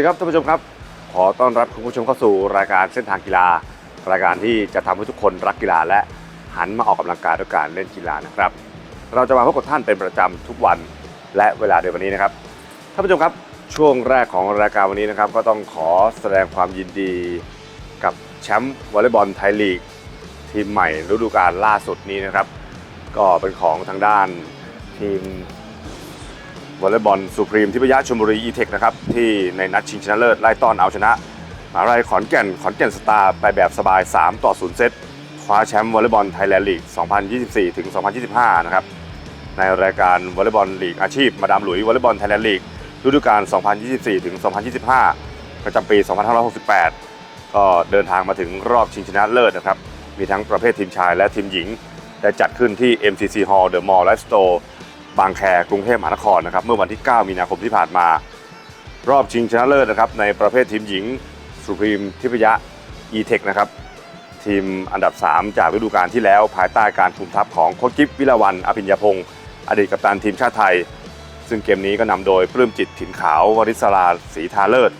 วัสดีครับท่านผู้ชมครับ ขอต้อนรับคุณผู้ชมเข้าสู่รายการเส้นทางกีฬา รายการที่จะทำให้ทุกคนรักกีฬาและหันมาออกกำลังกายด้วยการเล่นกีฬานะครับ เราจะมาพบกับท่านเป็นประจำทุกวันและเวลาเดียวกันนี้นะครับท่านผู้ชมครับช่วงแรกของรายการวันนี้นะครับ ก็ต้องขอแสดงความยินดีกับแชมป์วอลเลย์บอลไทยลีก ทีมใหม่ฤดูกาลล่าสุดนี้นะครับ ก็เป็นของทางด้านทีม วอลเลย์บอลสุพรีมทิพยะชลบุรีอีเทคนะครับที่ในนัดชิงชนะเลิศไล่ต้อนเอาชนะมหาวิทยาลัยขอนแก่นขอนแก่นสตาร์ไปแบบสบาย 3 ต่อ 0 เซตคว้าแชมป์วอลเลย์บอลไทยแลนด์ลีก 2024 ถึง 2025 นะครับ ในรายการวอลเลย์บอลลีกอาชีพ มาดามหลุยวอลเลย์บอลไทยแลนด์ลีกฤดูกาล 2024 ถึง 2025 ประจำปี 2568 ก็เดินทางมาถึงรอบชิงชนะเลิศนะครับ มีทั้งประเภททีมชายและทีมหญิง ได้จัดขึ้นที่ MCC Hall The Mall Life Store บางแคกรุงเทพมหานครนะครับเมื่อวันที่ 9 มีนาคมที่ผ่านมา รอบชิงชนะเลิศนะครับในประเภททีมหญิงสุพรีมทิพยะ e-tech นะครับทีมอันดับ 3 จากฤดูกาลที่แล้วภายใต้การคุมทัพของโค้ชกิฟวิลาวันอภิญญาพงศ์อดีตกัปตันทีมชาติไทย ซึ่งเกมนี้ก็นำโดยปลื้มจิตถิ่นขาววริศราศรีทาเลิศ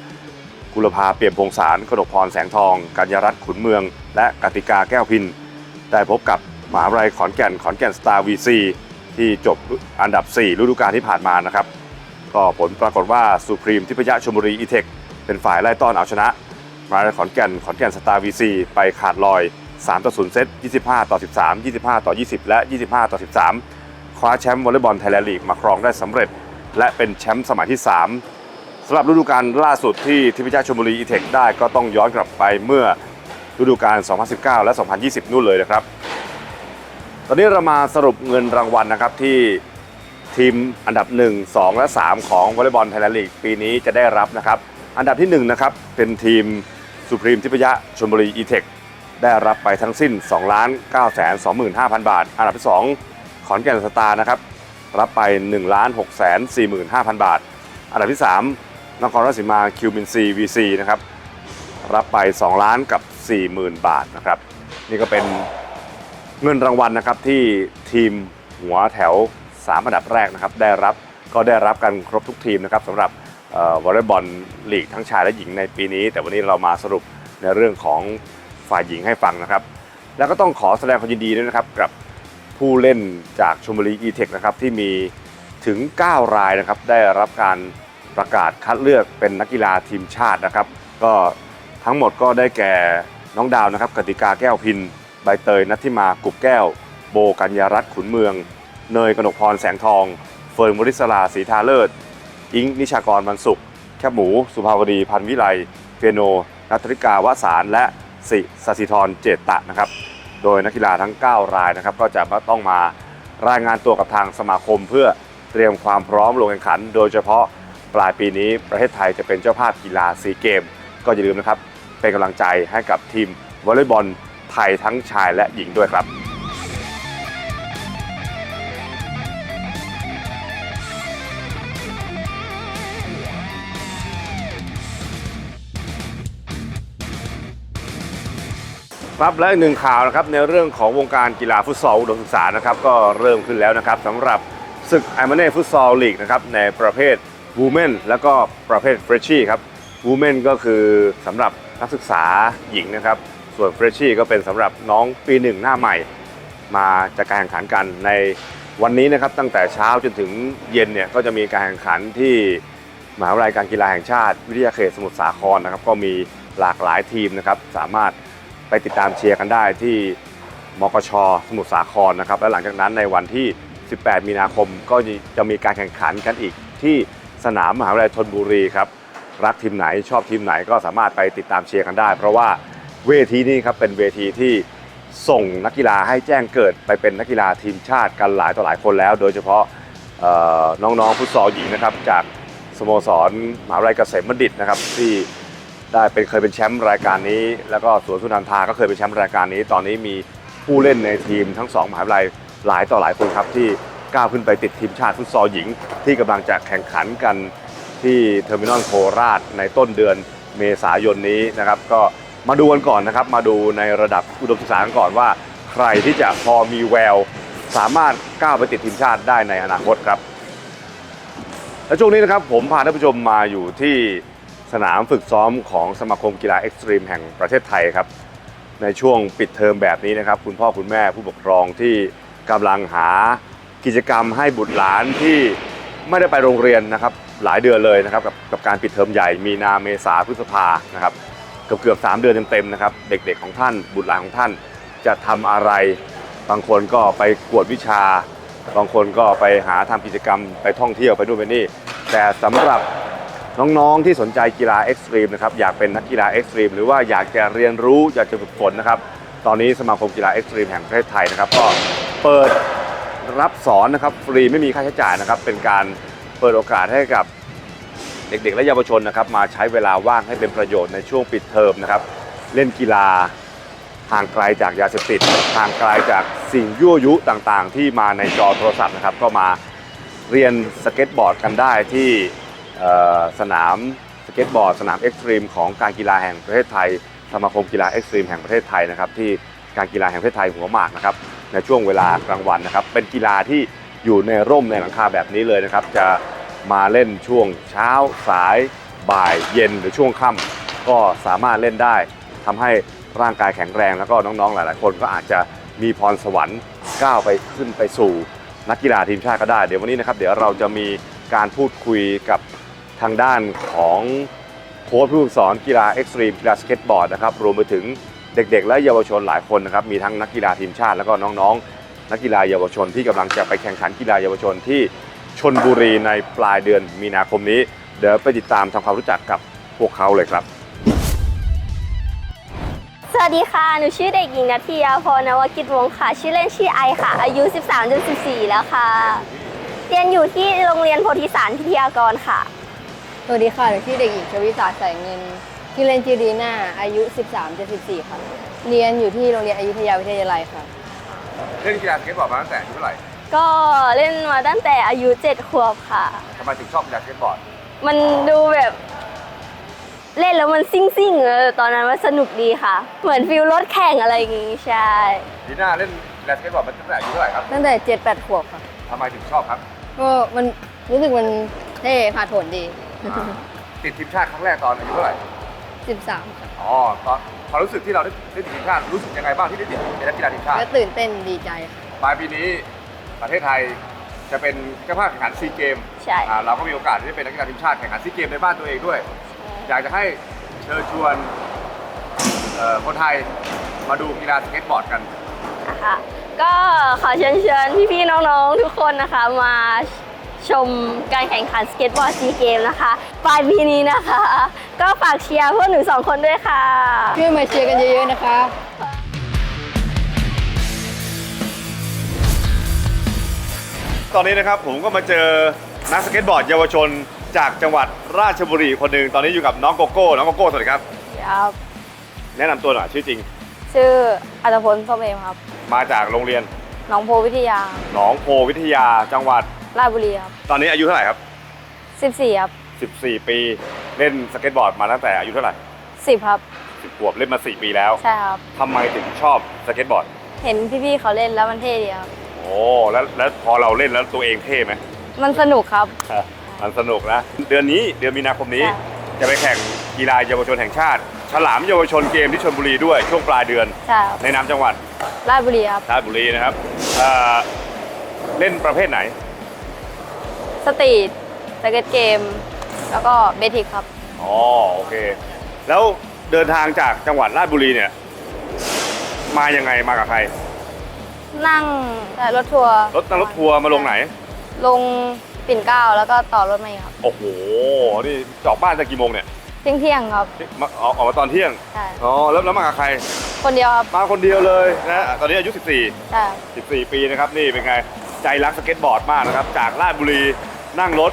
กุลภาเปี่ยมพงษารกนกพรแสงทอง กัญญารัตน์ขุนเมือง และกติกาแก้วพิน ได้พบกับมหาวิทยาลัยขอนแก่นขอนแก่นสตาร์วีซี ที่จบอันดับ 4 ฤดูกาลที่ผ่านมานะครับ ก็ผลปรากฏว่าสุพรีมทิพยะชลบุรีอีเทคเป็นฝ่ายไล่ต้อนเอาชนะ มาวิทยาลัยขอนแก่นขอนแก่นสตาร์วีซีไปขาดลอย 3 ต่อ 0 เซต 25 ต่อ 13 25 ต่อ 20 และ 25 ต่อ 13 คว้าแชมป์วอลเลย์บอลไทยแลนด์ลีกมาครองได้สำเร็จ และเป็นแชมป์สมัยที่ 3สำหรับฤดูกาลล่าสุดที่ทิพยะชลบุรีอีเทคได้ก็ต้องย้อนกลับไปเมื่อฤดูกาล 2019 และ 2020 นู่นเลยนะครับ ตอนนี้เรามาสรุปเงินรางวัลนะครับที่ทีมอันดับ 1 2 และ 3 ของวอลเลย์บอลไทยแลนด์ลีกปีนี้จะได้รับนะครับ อันดับที่1นะครับเป็นทีมสุพรีมทิพยะชลบุรีอีเทคได้รับไปทั้งสิ้น2 9 2 5 0 0 0 บาท อันดับที่ 2 ขอนแก่นสตาร์นะครับรับไป1 6 4 5 0 0 0 บาท อันดับที่ 3นครราชสีมาคิวบินซีวีซีนะครับรับไป2ล้านกับ40,000 บาทนะครับนี่ก็เป็น เงินรางวัลนะครับที่ทีมหัวแถว3อันดับแรกนะครับได้รับก็ได้รับกันครบทุกทีมนะครับสำหรับวอลเลย์บอลลีกทั้งชายและหญิงในปีนี้ แต่วันนี้เรามาสรุปในเรื่องของฝ่ายหญิงให้ฟังนะครับ แล้วก็ต้องขอแสดงความยินดีด้วยนะครับกับผู้เล่นจากชมบุรีอีเทคนะครับที่มีถึง 9 รายนะครับได้รับการประกาศคัดเลือกเป็นนักกีฬาทีมชาตินะครับ ก็ทั้งหมดก็ได้แก่น้องดาวนะครับกติกาแก้วพิน ใบเตยนัทธิมากุบแก้ว โบกัญญารัตน์ขุนเมือง เนยกนกพรแสงทอง เฟิร์นวริศราศรีทาเลิศ อิงนิชากรมันสุข แคบหมู สุภาวดีพันวิไลเฟยโน นัทริกาวสารและสิสสิธรเจตตะนะครับ โดยนักกีฬาทั้ง 9 รายนะครับ ก็จะมาต้องมารายงานตัวกับทางสมาคมเพื่อเตรียมความพร้อมลงแข่งขัน โดยเฉพาะปลายปีนี้ประเทศไทยจะเป็นเจ้าภาพกีฬาซีเกม ก็อย่าลืมนะครับ เป็นกำลังใจให้กับทีมวอลเลย์บอล ไทยทั้งชายและหญิงด้วยครับครับและอีกหนึ่งข่าวนะครับในเรื่องของวงการกีฬาฟุตซอลอุดมศึกษานะครับก็เริ่มขึ้นแล้วนะครับสำหรับศึกไอมาเน่ฟุตซอลลีกนะครับในประเภทวูแมนแล้วก็ประเภทเฟรชชี่ครับวูแมนก็คือสำหรับนักศึกษาหญิงนะครับ ส่วนเฟรชชี่ก็เป็นสำหรับน้องปีหนึ่งหน้าใหม่ มาจัดการแข่งขันกันในวันนี้นะครับตั้งแต่เช้าจนถึงเย็นเนี่ยก็จะมีการแข่งขันที่มหาวิทยาลัยการกีฬาแห่งชาติ วิทยาเขตสมุทรสาครนะครับ ก็มีหลากหลายทีมนะครับ สามารถไปติดตามเชียร์กันได้ที่มกช สมุทรสาครนะครับ และหลังจากนั้นในวันที่ 18 มีนาคมก็จะมีการแข่งขันกันอีกที่สนามมหาวิทยาลัยธนบุรีครับรักทีมไหนชอบทีมไหนก็สามารถไปติดตามเชียร์กันได้ เพราะว่า เวทีนี้ครับเป็นเวทีที่ส่งนักกีฬาให้แจ้งเกิดไปเป็นนักกีฬาทีมชาติกันหลายต่อหลายคนแล้ว โดยเฉพาะเอ่อน้องๆฟุตซอลหญิงนะครับจากสโมสรมหาวิทยาลัยเกษมบัณฑิตนะครับที่ได้เป็นเคยเป็นแชมป์รายการนี้ แล้วก็สวนสุนันทาก็เคยเป็นแชมป์รายการนี้ ตอนนี้มีผู้เล่นในทีมทั้งสองมหาวิทยาลัยหลายต่อหลายคนครับที่ก้าวขึ้นไปติดทีมชาติฟุตซอลหญิง ที่กำลังจะแข่งขันกันที่เทอร์มินอลโคราชในต้นเดือนเมษายนนี้นะครับก็ มาดูกันก่อนนะครับ มาดูในระดับอุดมศึกษากันก่อนว่า ใครที่จะพอมีแวว สามารถก้าวไปติดทีมชาติได้ในอนาคตครับ และช่วงนี้นะครับผมพาท่านผู้ชมมาอยู่ที่สนามฝึกซ้อมของสมาคมกีฬาเอ็กซ์ตรีมแห่งประเทศไทยครับ ในช่วงปิดเทอมแบบนี้นะครับ คุณพ่อคุณแม่ผู้ปกครองที่กำลังหากิจกรรมให้บุตรหลานที่ไม่ได้ไปโรงเรียนนะครับหลายเดือนเลยนะครับกับกับการปิดเทอมใหญ่มีนาเมษาพฤษภานะครับ กือบเกือบสามเดือนเต็มๆนะครับ เด็กๆของท่านบุตรหลานของท่านจะทำอะไร บางคนก็ไปกวดวิชา บางคนก็ไปหาทำกิจกรรมไปท่องเที่ยวไปนู่นไปนี่ แต่สำหรับน้องๆที่สนใจกีฬาเอ็กซ์ตรีมนะครับอยากเป็นนักกีฬาเอ็กซ์ตรีมหรือว่าอยากจะเรียนรู้อยากจะฝึกฝนนะครับ ตอนนี้สมาคมกีฬาเอ็กซ์ตรีมแห่งประเทศไทยนะครับก็เปิดรับสอนนะครับฟรีไม่มีค่าใช้จ่ายนะครับ เป็นการเปิดโอกาสให้กับ เด็กๆ และเยาวชนนะครับมาใช้เวลาว่างให้เป็นประโยชน์ในช่วงปิดเทอมนะครับเล่นกีฬาห่างไกลจากยาเสพติดห่างไกลจากสิ่งยั่วยุต่างๆ ที่มาในจอโทรศัพท์นะครับก็มาเรียนสเก็ตบอร์ดกันได้ที่สนามสเก็ตบอร์ด สนามเอ็กซ์ตรีมของการกีฬาแห่งประเทศไทยสมาคมกีฬาเอ็กซ์ตรีมแห่งประเทศไทยนะครับที่การกีฬาแห่งประเทศไทยหัวหมากนะครับในช่วงเวลากลางวันนะครับเป็นกีฬาที่อยู่ในร่มในหลังคาแบบนี้เลยนะครับจะ มาเล่นช่วงเช้าสายบ่ายเย็นหรือช่วงค่ำก็สามารถเล่นได้ทำให้ร่างกายแข็งแรงแล้วก็น้องๆหลาย ๆ คนก็อาจจะมีพรสวรรค์ก้าวไปขึ้นไปสู่นักกีฬาทีมชาติก็ได้ เดี๋ยววันนี้นะครับเดี๋ยวเราจะมีการพูดคุยกับทางด้านของโค้ชผู้สอนกีฬาเอ็กซ์ตรีมกีฬาสเก็ตบอร์ดนะครับรวมไปถึงเด็กๆ และเยาวชนหลายคนนะครับมีทั้งนักกีฬาทีมชาติแล้วก็น้องๆ นักกีฬาเยาวชนที่กำลังจะไปแข่งขันกีฬาเยาวชนที่ ชนบุรีในปลายเดือนมีนาคมนี้ เดี๋ยวไปติดตามทำความรู้จักกับพวกเขาเลยครับ สวัสดีค่ะ หนูชื่อเด็กหญิงนัทยาพรนวกิจวงศ์ค่ะ ชื่อเล่นชื่อไอค่ะ อายุ 13จน14 แล้วค่ะ เรียนอยู่ที่โรงเรียนโพธิสารพิทยากรค่ะ สวัสดีค่ะหนูชื่อเด็กหญิงชวิสาแสงเงินชื่อเล่นชื่อดีน่าอายุ 13จะ14 ค่ะ เรียนอยู่ที่โรงเรียนอยุธยาวิทยาลัยค่ะ เล่นกีฬาสเก็ตบอร์ดมาตั้งแต่อายุเท่าไหร่ ก็เล่นมาตั้งแต่อายุ7ขวบค่ะ ทำไมถึงชอบกีฬาสเก็ตบอร์ดมันดูแบบ เล่นแล้วมันซิ่งซิ่งๆเออตอนนั้นมันสนุกดีค่ะ เหมือนฟิลรถแข่งอะไรอย่างงี้ใช่ ดีน่าเล่นกีฬาสเก็ตบอร์ดมาตั้งแต่อายุเท่าไหร่ครับตั้งแต่7-8ขวบค่ะ ทำไมถึงชอบครับก็มันรู้สึกมันเท่ผ่าดโผนดีติดทีมชาติครั้งแรกตอนอายุเท่าไหร่13ค่ะอ๋อตอนความรู้สึกที่เราได้ได้ติดทีมชาติรู้สึกยังไงบ้างที่ได้ติดเป็นนักกีฬาทีมชาติก็ตื่นเต้นดีใจค่ะปลายปีนี้ ประเทศไทยจะเป็นเจ้าภาพแข่งขันซีเกมใช่เราก็มีโอกาสที่จะเป็นนักกีฬาทีมชาติแข่งขันซีเกมในบ้านตัวเองด้วย อยากจะให้เชิญชวนเอ่อคนไทยมาดูกีฬาสเก็ตบอร์ดกัน นะคะก็ขอเชิญเชิญพี่ๆน้องๆทุกคนนะคะมาชมการแข่งขันสเก็ตบอร์ดซีเกมนะคะปลายปีนี้นะคะ ก็ฝากเชียร์พวกหนูสองคนด้วยค่ะ ช่วยมาเชียร์กันเยอะๆนะคะ ตอนนี้นะครับผมก็มาเจอนักสเก็ตบอร์ดเยาวชนจากจังหวัดราชบุรีคนหนึ่งตอนนี้อยู่กับน้องโกโก้ น้องโกโก้สวัสดีครับ ครับแนะนำตัวหน่อยชื่อจริง ชื่ออัตพลส้มเอมครับ มาจากโรงเรียนหนองโพวิทยา หนองโพวิทยาจังหวัด ราชบุรีครัตอนนี้อายุเท่าไหร่ครับบ14 ครับ 14 ปีเล่นสเก็ตบอร์ดมาตั้งแต่อายุเท่าไหร่10ครับ10ขวบเล่นมา 4 ปีแล้วใช่ครับทำไมถึงชอบสเก็ตบอร์ด เห็นพี่ๆเขาเล่นแล้วมันเท่ดีครับโอ้แล้วแล้วพอเราเล่นแล้วตัวเองเท่ไหมมันสนุกครับ มันสนุกนะ เดือนนี้เดือนมีนาคมนี้ใช่จะไปแข่งกีฬาเยาวชนแห่งชาติ ฉลามเยาวชนเกมที่ชลบุรีด้วยช่วงปลายเดือน ใช่ครับในนามจังหวัดราชบุรีครับ ราชบุรีนะครับเอ่อเล่นประเภทไหน สตรีทสเก็ตเกม แล้วก็เบทิกครับ อ๋อโอเค แล้วเดินทางจากจังหวัดราชบุรีเนี่ย มายังไงมากับใคร นั่งรถทัวร์รถนั่งรถทัวร์มาลงไหน ลงปิ่นเกล้าแล้วก็ต่อรถมาอีกครับโอ้โห นี่จอกบ้านตั้งกี่โมงเนี่ยเที่ยงเที่ยงๆครับมาออกออกมาตอนเที่ยง ใช่ อ๋อ แล้วแล้วมากับใคร คนเดียวครับ มาคนเดียวเลยนะ ตอนนี้อายุ 14 ใช่ครับ14 ปีนะครับ นี่เป็นไง ใจรักสเก็ตบอร์ดมากนะครับ จากราชบุรีนั่งรถ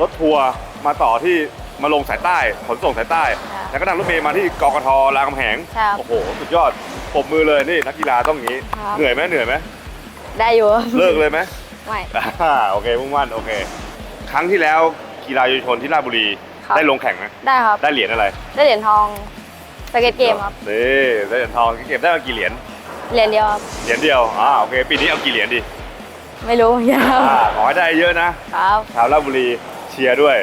รถทัวร์มาต่อที่ มาลงสายใต้ขนส่งสายใต้แล้วก็นั่งรถเมล์มาที่กกทรามคำแหงใช่ครับโอ้โหสุดยอดปรบมือเลยนี่นักกีฬาต้องอย่างนี้ ครับ เหนื่อยไหมเหนื่อยไหมได้อยู่ครับเลิกเลยไหม ไม่ อ่าโอเคมุ่งมั่นโอเค ครั้งที่แล้วกีฬาเยาวชนที่ราชบุรีครับ ได้ลงแข่งไหมได้ครับ ได้เหรียญอะไรได้เหรียญทองสเก็ตเกมครับ นี่ได้เหรียญทองเก็บได้มากี่เหรียญเหรียญเดียวครับ เหรียญเดียวอ่าโอเคปีนี้เอากี่เหรียญดีไม่รู้ยาวอ่าขอให้ได้เยอะนะครับ ชาวราชบุรีเชียร์ด้วย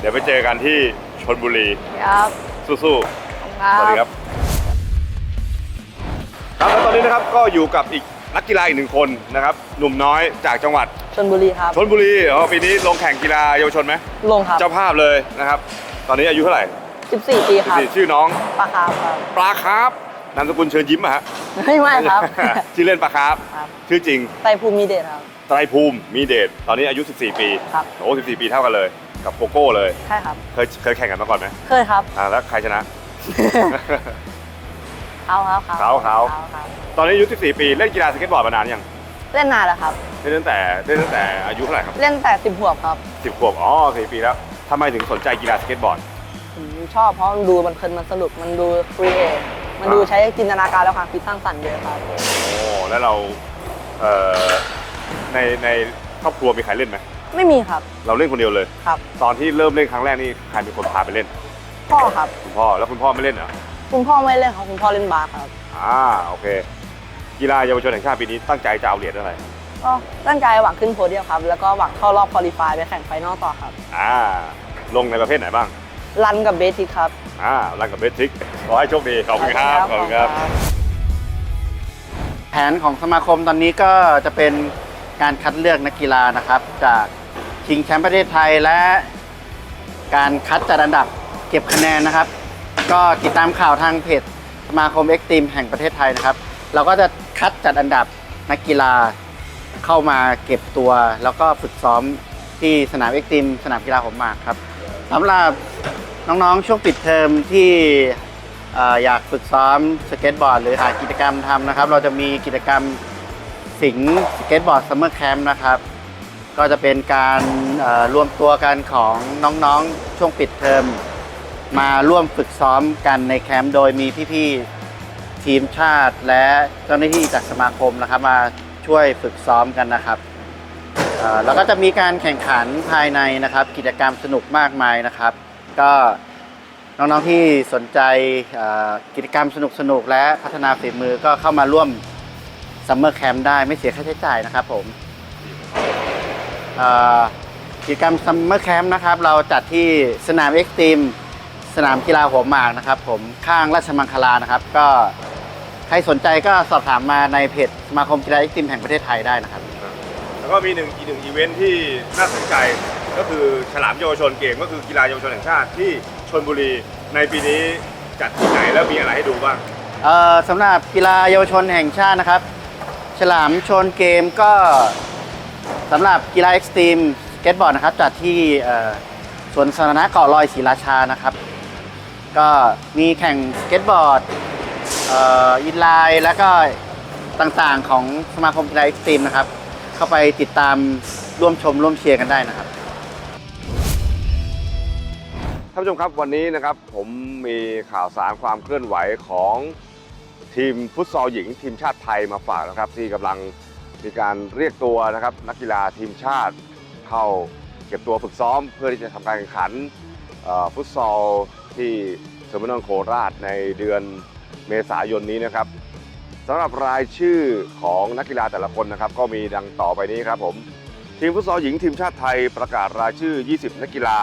เดี๋ยวไปเจอกันที่ชนบุรีครับสู้ๆสวัสดีครับครับแล้วตอนนี้นะครับก็อยู่กับอีกนักกีฬาอีกหนึ่งคนนะครับหนุ่มน้อยจากจังหวัดชนบุรีครับชนบุรีอ๋อปีนี้ลงแข่งกีฬาเยาวชนไหมลงครับเจ้าภาพเลยนะครับ ตอนนี้อายุเท่าไหร่ 14 ปีครับสี่ชื่อน้องปลาคาร์ฟครับปลาคาร์ฟนามสกุลเชิญยิ้มอะฮะไม่ไม่ครับชื่อเล่นปลาคาร์ฟครับชื่อจริงไตรภูมิมีเดชครับไตรภูมิมีเดชตอนนี้อายุ 14 ปีครับโอ้14 ปีเท่ากันเลย กับโกโก้เลย ใช่ครับ เคยเคยแข่งกันมาก่อนไหมเคยครับ อ่าแล้วใครชนะ เขาครับเขาเขาครับ ตอนนี้อายุ14 ปีเล่นกีฬาสเก็ตบอร์ดมานานยังเล่นนานแล้วครับ เล่นตั้งแต่เล่นตั้งแต่อายุเท่าไหร่ครับเล่นแต่สิบขวบครับสิบขวบอ๋อสี่ปีแล้วทำไมถึงสนใจกีฬาสเก็ตบอร์ด ผมชอบเพราะมันดูมันเพลินมันสนุกมันดูฟรีเอมันดูอ่าใช้จินตนาการและความคิดสร้างสรรค์เยอะครับ โอ้แล้วเราเอ่อในในครอบครัวมีใครเล่นไหม ไม่มีครับ เราเล่นคนเดียวเลย ครับ ตอนที่เริ่มเล่นครั้งแรกนี่ใครเป็นคนพาไปเล่น พ่อครับ คุณพ่อแล้วคุณพ่อไม่เล่นเหรอคุณพ่อไม่เล่นครับคุณพ่อเล่นบาสครับอ่าโอเค กีฬาเยาวชนแห่งชาติปีนี้ตั้งใจจะเอาเหรียญอะไรก็ตั้งใจหวังขึ้นโพเดียมครับ แล้วก็หวังเข้ารอบคอลิฟายไปแข่งไฟนอลต่อครับ อ่า ลงในประเภทไหนบ้างรันกับเบสิกครับ อ่ารันกับเบสทิกขอให้โชคดีขอบคุณครับขอบคุณครับ แผนของสมาคมตอนนี้ก็จะเป็น การคัดเลือกนักกีฬานะครับ จากชิงแชมป์ประเทศไทยและการคัดจัดอันดับเก็บคะแนนนะครับ ก็ติดตามข่าวทางเพจสมาคมเอ็กซ์ตรีมแห่งประเทศไทยนะครับ เราก็จะคัดจัดอันดับนักกีฬาเข้ามาเก็บตัว แล้วก็ฝึกซ้อมที่สนามเอ็กซ์ตรีมสนามกีฬาหัวหมากครับสำหรับน้องๆช่วงปิดเทอมที่เอ่อยากฝึกซ้อมสเก็ตบอร์ด หรือหากิจกรรมทำนะครับ เราจะมีกิจกรรม สิงห์สเก็ตบอร์ดซัมเมอร์แคมป์นะครับ ก็จะเป็นการเอ่อรวมตัวกันของน้องๆช่วงปิดเทอมมาร่วมฝึกซ้อมกันในแคมป์โดยมีพี่ๆทีมชาติและเจ้าหน้าที่จากสมาคมนะครับ มาช่วยฝึกซ้อมกันนะครับแล้วก็จะมีการแข่งขันภายในนะครับ กิจกรรมสนุกมากมายนะครับ ก็น้องๆที่สนใจกิจกรรมสนุกๆและพัฒนาฝีมือก็เข้ามาร่วม ซัมเมอร์แคมป์ได้ไม่เสียค่าใช้จ่ายนะครับผมเอ่อกิจกรรมซัมเมอร์แคมป์นะครับเราจัดที่สนามเอ็กซ์ตรีมสนามกีฬาหัวหมากนะครับ ผมข้างราชมังคลานะครับ ก็ใครสนใจก็สอบถามมาในเพจสมาคมกีฬาเอ็กซ์ตรีมแห่งประเทศไทยได้นะครับ แล้วก็มีหนึ่งอีกหนึ่งอีเวนท์ที่น่าสนใจก็คือฉลามเยาวชนเกมก็คือกีฬาเยาวชนแห่งชาติที่ชนบุรีในปีนี้จัดที่ไหนแล้วมีอะไรให้ดูบ้างเอ่อสำหรับกีฬาเยาวชนแห่งชาตินะครับ ฉลามชนเกมก็สำหรับกีฬาเอ็กซ์ตรีมสเก็ตบอร์ดนะครับจัดที่สวนสาธารณะเกาะลอยศรีราชานะครับ ก็มีแข่งสเก็ตบอร์ดอินไลน์แล้วก็ต่างๆของสมาคมกีฬาเอ็กซ์ตรีมนะครับ เข้าไปติดตามร่วมชมร่วมเชียร์กันได้นะครับท่านผู้ชมครับวันนี้นะครับผมมีข่าวสารความเคลื่อนไหวของ ทีมฟุตซอลหญิงทีมชาติไทยมาฝากนะครับ ที่กำลังมีการเรียกตัวนะครับ นักกีฬาทีมชาติเข้าเก็บตัวฝึกซ้อม เพื่อที่จะทำการแข่งขันฟุตซอลที่เทอร์มินอลโคราชในเดือนเมษายนนี้นะครับสำหรับรายชื่อของนักกีฬาแต่ละคนนะครับ ก็มีดังต่อไปนี้ครับผมทีมฟุตซอลหญิงทีมชาติไทยประกาศรายชื่อ 20 นักกีฬา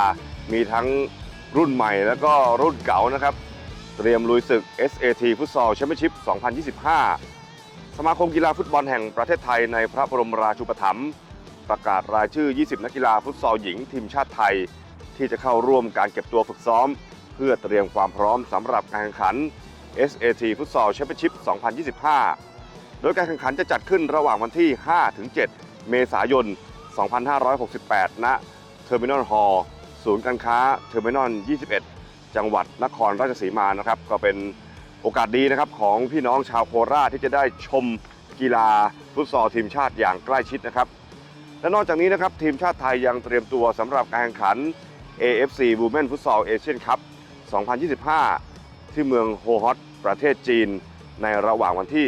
มีทั้งรุ่นใหม่แล้วก็รุ่นเก่านะครับ เตรียมลุยศึก SAT ฟุตซอลแชมเปี้ยนชิพ 2025 สมาคมกีฬาฟุตบอลแห่งประเทศไทยในพระบรมราชูปถัมภ์ประกาศรายชื่อ 20 นักกีฬาฟุตซอลหญิงทีมชาติไทย ที่จะเข้าร่วมการเก็บตัวฝึกซ้อม เพื่อเตรียมความพร้อมสำหรับการแข่งขัน SAT ฟุตซอลแชมเปี้ยนชิพ 2025 โดยการแข่งขันจะจัดขึ้นระหว่างวันที่ 5-7 เมษายน 2568 ณ เทอร์มินอลฮอลล์ศูนย์การค้าเทอร์มินอล 21 จังหวัดนครราชสีมานะครับ ก็เป็นโอกาสดีนะครับของพี่น้องชาวโคราชที่จะได้ชมกีฬาฟุตซอลทีมชาติอย่างใกล้ชิดนะครับ และนอกจากนี้นะครับทีมชาติไทยยังเตรียมตัวสำหรับการแข่งขัน AFC Women Futsal Asian Cup 2025 ที่เมืองโฮฮอตประเทศจีน ในระหว่างวันที่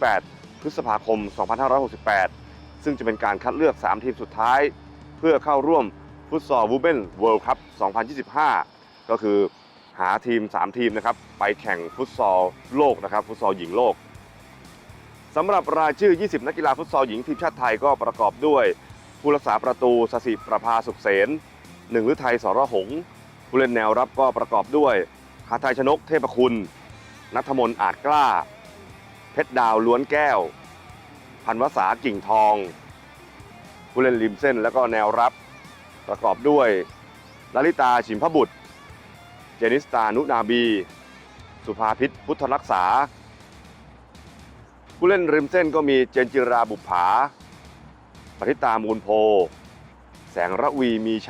7-18 พฤษภาคม 2568 ซึ่งจะเป็นการคัดเลือก 3 ทีมสุดท้าย เพื่อเข้าร่วมฟุตซอลวูเ e นเวิลด์คัพ 2025 ก็คือหาทีม 3 ทีมนะครับไปแข่งฟุตซอลโลกนะครับฟุตซอลหญิงโลกสำหรับรายชื่อ 20 นักกีฬาฟุตซอลหญิงทีมชาติไทยก็ประกอบด้วยผู้รักษาประตูสสิประภาสุขเสนหนึ่งฤทัยสรหงผู้เล่นแนวรับก็ประกอบด้วยหาไทยชนกเทพคุณนัทมน์อาจกล้า เพชรดาวล้วนแก้ว พันวษากิ่งทอง ผู้เล่นริมเส้นแล้วก็แนวรับ ประกอบด้วยลลิตาฉิมพบุตร เจนิสตานุนาบี สุภาพิษพุทธรักษา ผู้เล่นริมเส้นก็มีเจนจิราบุปผาปฏิตามูลโพ แสงระวีมีช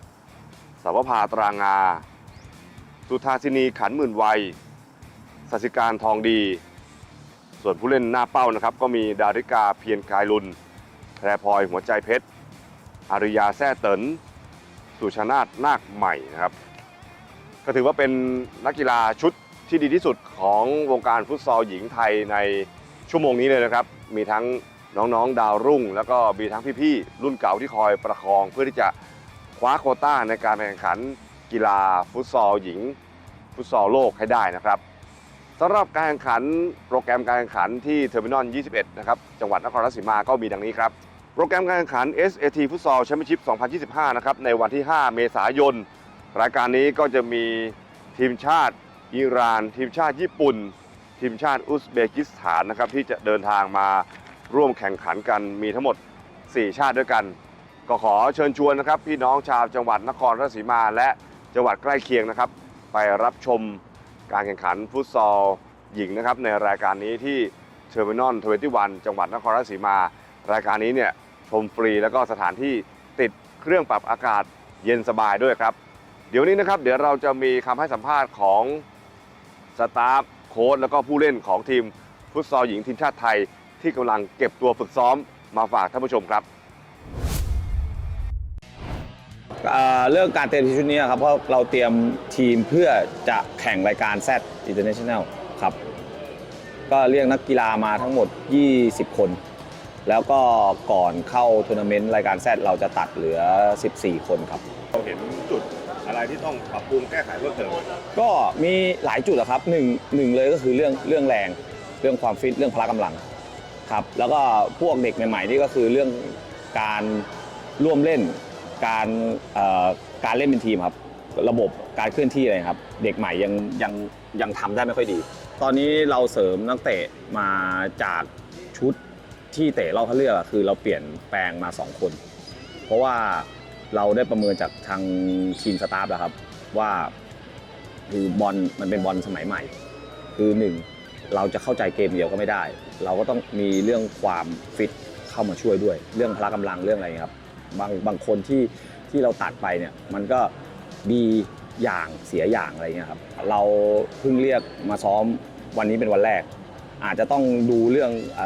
ำสาวภาตรางา สุธาสินีขันหมื่นวัยสสิการทองดี ส่วนผู้เล่นหน้าเป้านะครับ ก็มีดาริกาเพียรกายลุนแพรพลอยหัวใจเพชรอาริยาแซ่เตินสุชานาตนาคใหม่นะครับ ก็ถือว่าเป็นนักกีฬาชุดที่ดีที่สุดของวงการฟุตซอลหญิงไทยในชั่วโมงนี้เลยนะครับ มีทั้งน้องๆดาวรุ่ง แล้วก็มีทั้งพี่ๆรุ่นเก่าที่คอยประคอง เพื่อที่จะคว้าโควต้าในการแข่งขันกีฬาฟุตซอลหญิง ฟุตซอลโลกให้ได้นะครับสำหรับการแข่งขันโปรแกรมการแข่งขันที่เทอร์มินอล 21 นะครับ จังหวัดนครราชสีมาก็มีดังนี้ครับ โปรแกรมการแข่งขัน SAT ฟุตซอลแชมเปี้ยนชิพ 2025 นะครับ ในวันที่ 5 เมษายน รายการนี้ก็จะมีทีมชาติอิหร่าน ทีมชาติญี่ปุ่น ทีมชาติอุซเบกิสถานนะครับที่จะเดินทางมาร่วมแข่งขันกันมีทั้งหมด 4 ชาติด้วยกัน ก็ขอเชิญชวนนะครับ พี่น้องชาวจังหวัดนครราชสีมาและจังหวัดใกล้เคียงนะครับ ไปรับชมการแข่งขันฟุตซอลหญิงนะครับในรายการนี้ที่เทอร์มินอล21จังหวัดนครราชสีมา รายการนี้เนี่ยชมฟรีแล้วก็สถานที่ติดเครื่องปรับอากาศเย็นสบายด้วยครับ เดี๋ยวนี้นะครับเดี๋ยวเราจะมีคำให้สัมภาษณ์ของสตาฟโค้ชแล้วก็ผู้เล่นของทีมฟุตซอลหญิงทีมชาติไทย ที่กำลังเก็บตัวฝึกซ้อมมาฝากท่านผู้ชมครับเเรื่องการเตรียมทีมชุดนี้ครับเพราะเราเตรียมทีมเพื่อจะแข่งรายการ Z International ครับก็เรียกนักกีฬามาทั้งหมด 20 คน แล้วก็ก่อนเข้าทัวร์นาเมนต์รายการ Z เราจะตัดเหลือ 14 คนครับ เราเห็นจุด อะไรที่ต้องปรับปรุงแก้ไขเพิ่มเติมก็มีหลายจุดอะครับหนึ่งหนึ่งเลยก็คือเรื่องเรื่องแรง เรื่องความฟิตเรื่องพละกำลังครับแล้วก็พวกเด็กใหม่ๆนี่ก็คือเรื่องการร่วมเล่น การการเล่นเป็นทีมครับ ระบบการเคลื่อนที่อะไรครับ เด็กใหม่ยังยังยังทำได้ไม่ค่อยดี ตอนนี้เราเสริมนักเตะมาจากชุดที่เตะรอบคัดเลือกคือเราเปลี่ยนแปลงมา 2 คน เพราะว่า เราได้ประเมินจากทางทีมสตาฟแล้วครับ ว่าคือบอลมันเป็นบอลสมัยใหม่ คือหนึ่งเราจะเข้าใจเกมเดียวก็ไม่ได้ เราก็ต้องมีเรื่องความฟิตเข้ามาช่วยด้วย เรื่องพละกำลังเรื่องอะไรครับบางบางคนที่ที่เราตัดไปเนี่ยมันก็ดีอย่างเสียอย่างอะไรเงี้ยครับเราเพิ่งเรียกมาซ้อมวันนี้เป็นวันแรก อาจจะต้องดูเรื่องอ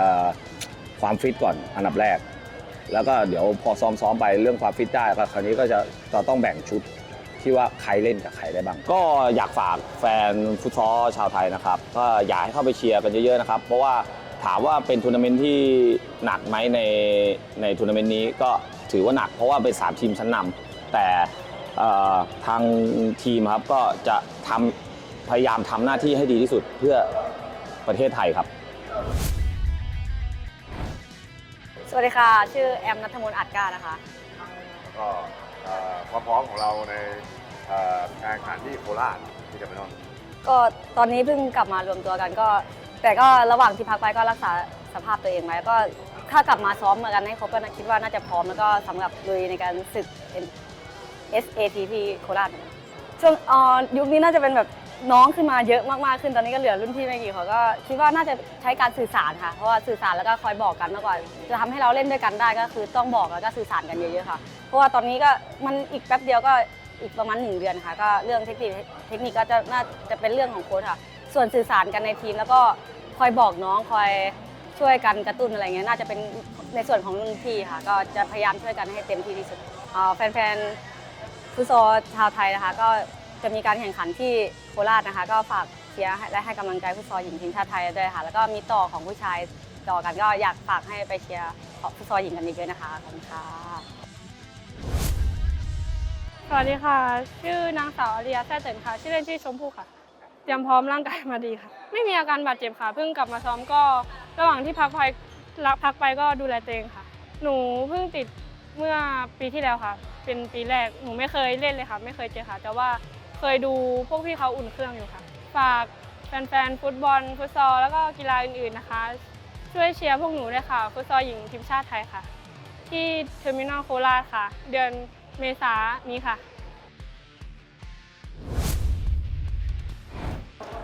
ความฟิตก่อนอันดับแรก แล้วก็เดี๋ยวพอซ้อมๆไปเรื่องความฟิตได้ก็คราวนี้ก็จะจะต้องแบ่งชุดที่ว่าใครเล่นกับใครได้บ้าง ก็อยากฝากแฟนฟุตซอลชาวไทยนะครับก็อยากให้เข้าไปเชียร์กันเยอะๆนะครับ เพราะว่าถามว่าเป็นทัวร์นาเมนต์ที่หนักไหมในในทัวร์นาเมนต์นี้ก็ถือว่าหนักเพราะว่าเป็น3ทีมชั้นนำแต่ทางทีมครับก็จะทำพยายามทำหน้าที่ให้ดีที่สุดเพื่อประเทศไทยครับ สวัสดีค่ะ ชื่อแอมนัทมนต์อัดกล้านะคะก็เอ่อความพร้อมของเราในเอ่อการแข่งขันที่โคราชที่จะไปนอนก็ตอนนี้เพิ่งกลับมารวมตัวกันก็ แต่ก็ระหว่างที่พักไปก็รักษาสภาพตัวเองไว้ก็ถ้ากลับมาซ้อมกันให้ครบก็คิดว่าน่าจะพร้อมแล้วก็สำหรับลุยในการศึก SAT ที่โคราชเหมือนกันช่วงเอ่อยุคนี้น่าจะเป็นแบบ น้องขึ้นมาเยอะมากๆขึ้นตอนนี้ก็เหลือรุ่นพี่ไม่กี่คนก็คิดว่าน่าจะใช้การสื่อสารค่ะ เพราะว่าสื่อสารแล้วก็คอยบอกกันมากกว่าจะทำให้เราเล่นด้วยกันได้ก็คือต้องบอกแล้วก็สื่อสารกันเยอะๆค่ะ เพราะว่าตอนนี้ก็มันอีกแป๊บเดียวก็อีกประมาณหนึ่งเดือนค่ะ ก็เรื่องเทคนิคเทคนิคก็จะน่าจะเป็นเรื่องของโค้ชค่ะ ส่วนสื่อสารกันในทีมแล้วก็คอยบอกน้องคอยช่วยกันกระตุ้นอะไรเงี้ยน่าจะเป็นในส่วนของรุ่นพี่ค่ะ ก็จะพยายามช่วยกันให้เต็มที่ที่สุดแฟนๆฟุตซอลชาวไทยนะคะก็ จะมีการแข่งขันที่โคราชนะคะ ก็ฝากเชียร์และให้กำลังใจฟุตซอลหญิงทีมชาติไทยด้วยค่ะ แล้วก็มีต่อของผู้ชายต่อกันก็อยากฝากให้ไปเชียร์ฟุตซอลหญิงกันเยอะๆนะคะขอบคุณค่ะสวัสดีค่ะ ชื่อนางสาวอริยาแท้เตินค่ะ ชื่อเล่นชื่อชมพู่ค่ะ เตรียมพร้อมร่างกายมาดีค่ะ ไม่มีอาการบาดเจ็บค่ะ เพิ่งกลับมาซ้อมก็ ระหว่างที่พักไปพักไปก็ดูแลตัวเองค่ะ หนูเพิ่งติดเมื่อปีที่แล้วค่ะ เป็นปีแรก หนูไม่เคยเล่นเลยค่ะ ไม่เคยเจอค่ะ แต่ว่า เคยดูพวกพี่เขาอุ่นเครื่องอยู่ค่ะ ฝากแฟนๆฟุตบอลฟุตซอลแล้วก็กีฬาอื่นๆนะคะ ช่วยเชียร์พวกหนูด้วยค่ะ ฟุตซอลหญิงทีมชาติไทยค่ะ ที่เทอร์มินอลโคราชค่ะ เดือนเมษายนี้ค่ะ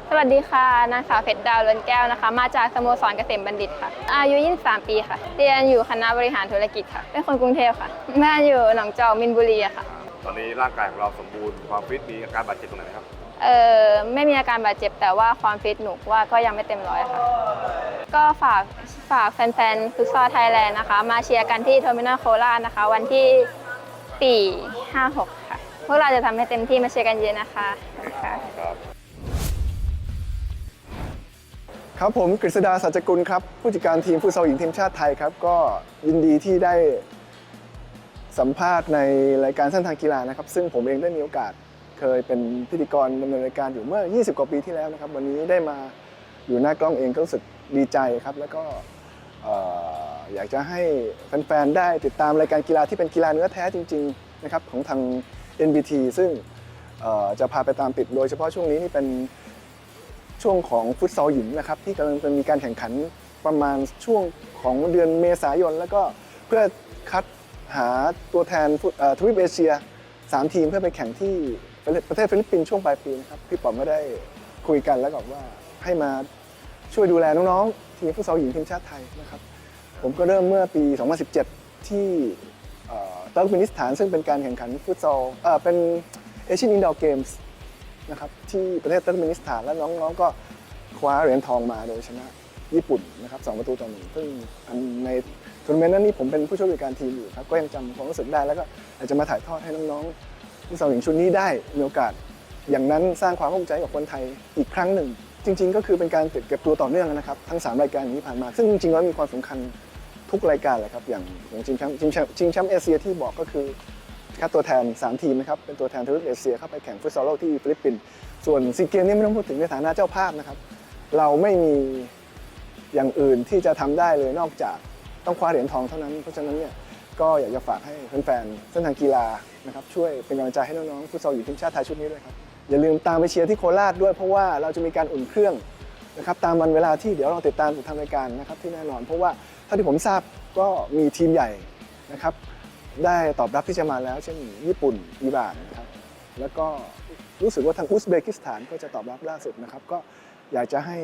สวัสดีค่ะ นางสาวเพชรดาวเลือนแก้วนะคะ มาจากสโมสรเกษมบัณฑิตค่ะ อายุ 23 ปีค่ะ เรียนอยู่คณะบริหารธุรกิจค่ะ เป็นคนกรุงเทพค่ะ บ้านอยู่หนองจอกมินบุรีอะค่ะ ตอนนี้ร่างกายของเราสมบูรณ์ความฟิตมีอาการบาดเจ็บตรงไหนไหมครับ เออไม่มีอาการบาดเจ็บแต่ว่าความฟิตหนูว่าก็ยังไม่เต็มร้อยค่ะ ก็ฝากฝากแฟนๆฟุตซอลไทยแลนด์นะคะ มาเชียร์กันที่เทอร์มินอลโคราชนะคะ วันที่ 4 5 6 ค่ะ พวกเราจะทำให้เต็มที่มาเชียร์กันเยอะนะคะขอบคุณค่ะ ครับผมกฤษดาสัจกุลครับ ผู้จัดการทีมฟุตซอลหญิงทีมชาติไทยครับ ก็ยินดีที่ได้ สัมภาษณ์ในรายการเส้นทางกีฬานะครับ ซึ่งผมเองได้มีโอกาสเคยเป็นพิธีกรดำเนินรายการอยู่เมื่อ 20 กว่าปีที่แล้วนะครับ วันนี้ได้มาอยู่หน้ากล้องเองก็รู้สึกดีใจครับ แล้วก็อยากจะให้แฟนๆ ได้ติดตามรายการกีฬาที่เป็นกีฬาเนื้อแท้จริงๆนะครับของทาง NBT ซึ่งจะพาไปตามติดโดยเฉพาะช่วงนี้นี่เป็นช่วงของฟุตซอลหญิงนะครับที่กำลังจะมีการแข่งขันประมาณช่วงของเดือนเมษายน แล้วก็เพื่อคัด หาตัวแทนทวีปเอเชีย 3 ทีมเพื่อไปแข่งที่ประเทศฟิลิปปินส์ช่วงปลายปีนะครับพี่ป๋อมก็ได้คุยกันแล้วก็ว่าให้มาช่วยดูแลน้องๆทีมฟุตซอลหญิงทีมชาติไทยนะครับผมก็เริ่มเมื่อปี 2017 ที่เติร์กมินิสถานซึ่งเป็นการแข่งขันฟุตซอลเป็นเอเชียนอินดอร์เกมส์นะครับที่ประเทศเติร์กเมนิสถานและน้องๆก็คว้าเหรียญทองมาโดยชนะญี่ปุ่นนะครับสองประตูต่อหนึ่งซึ่งใน ทัวร์นาเมนต์นั้นนี่ผมเป็นผู้ช่วยผู้การทีมอยู่ครับก็ยังจำความรู้สึกได้แล้วก็อาจจะมาถ่ายทอดให้น้องๆที่สองหญิงชุดนี้ได้มีโอกาส อย่างนั้นสร้างความภาคภูมิใจกับคนไทยอีกครั้งหนึ่ง จริง ๆ ก็คือเป็นการเก็บตัวต่อเนื่องนะครับทั้งสามรายการที่ผ่านมา ซึ่งจริงๆแล้วมีความสำคัญทุกรายการเลยครับอย่างอย่างชิงแชมป์ชิงแชมป์ชิงแชมเอเชียที่บอกก็คือคัดตัวแทน 3 ทีมนะครับเป็นตัวแทนทวีปเอเชียเข้าไปแข่งฟุตซอลโลกที่ฟิลิปปินส์ส่วนซีเกมนี่ไม่ต้องพูดถึงในฐานะเจ้าภาพนะครับเราไม่มีอย่างอื่นที่จะทำได้เลยนอกจาก ต้องคว้าเหรียญทองเท่านั้น เพราะฉะนั้นเนี่ยก็อยากจะฝากให้แฟนๆเส้นทางกีฬานะครับช่วยเป็นกำลังใจให้น้องๆฟุตซอลหญิงทีมชาติไทยชุดนี้ด้วยครับอย่าลืมตามไปเชียร์ที่โคราชด้วย เพราะว่าเราจะมีการอุ่นเครื่องนะครับตามวันเวลาที่เดี๋ยวเราติดตามจากทางรายการนะครับที่แน่นอน เพราะว่าเท่าที่ผมทราบก็มีทีมใหญ่นะครับได้ตอบรับที่จะมาแล้ว เช่นญี่ปุ่นอิหร่านนะครับแล้วก็รู้สึกว่าทางอุซเบกิสถานก็จะตอบรับล่าสุดนะครับ ก็อยากจะให้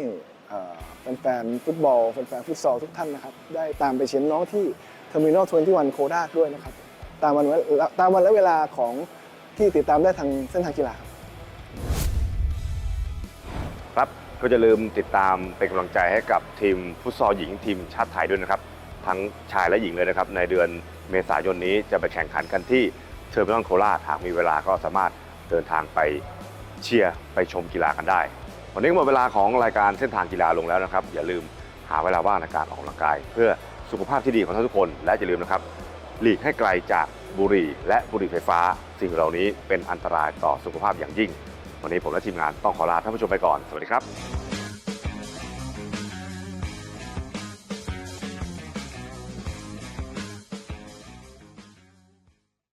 แฟนๆฟุตบอลแฟนๆฟุตซอลทุกท่านนะครับ ได้ตามไปเชียร์น้องที่เทอร์มินอล21โคราชด้วยนะครับ ตามวันตามวันและเวลาของที่ติดตามได้ทางเส้นทางกีฬาครับครับก็จะลืมติดตามเป็นกำลังใจให้กับทีมฟุตซอลหญิงทีมชาติไทยด้วยนะครับ ทั้งชายและหญิงเลยนะครับ ในเดือนเมษายนนี้จะไปแข่งขันกันที่เทอร์มินอลโคราชหากมีเวลาก็สามารถเดินทางไปเชียร์ไปชมกีฬากันได้ วันนี้ก็หมดเวลาของรายการเส้นทางกีฬาลงแล้วนะครับ อย่าลืมหาเวลาว่างในการออกกำลังกาย เพื่อสุขภาพที่ดีของท่านทุกคน และอย่าลืมนะครับหลีกให้ไกลจากบุหรี่และบุหรี่ไฟฟ้า สิ่งเหล่านี้เป็นอันตรายต่อสุขภาพอย่างยิ่ง วันนี้ผมและทีมงานต้องขอลาท่านผู้ชมไปก่อน สวัสดีครับ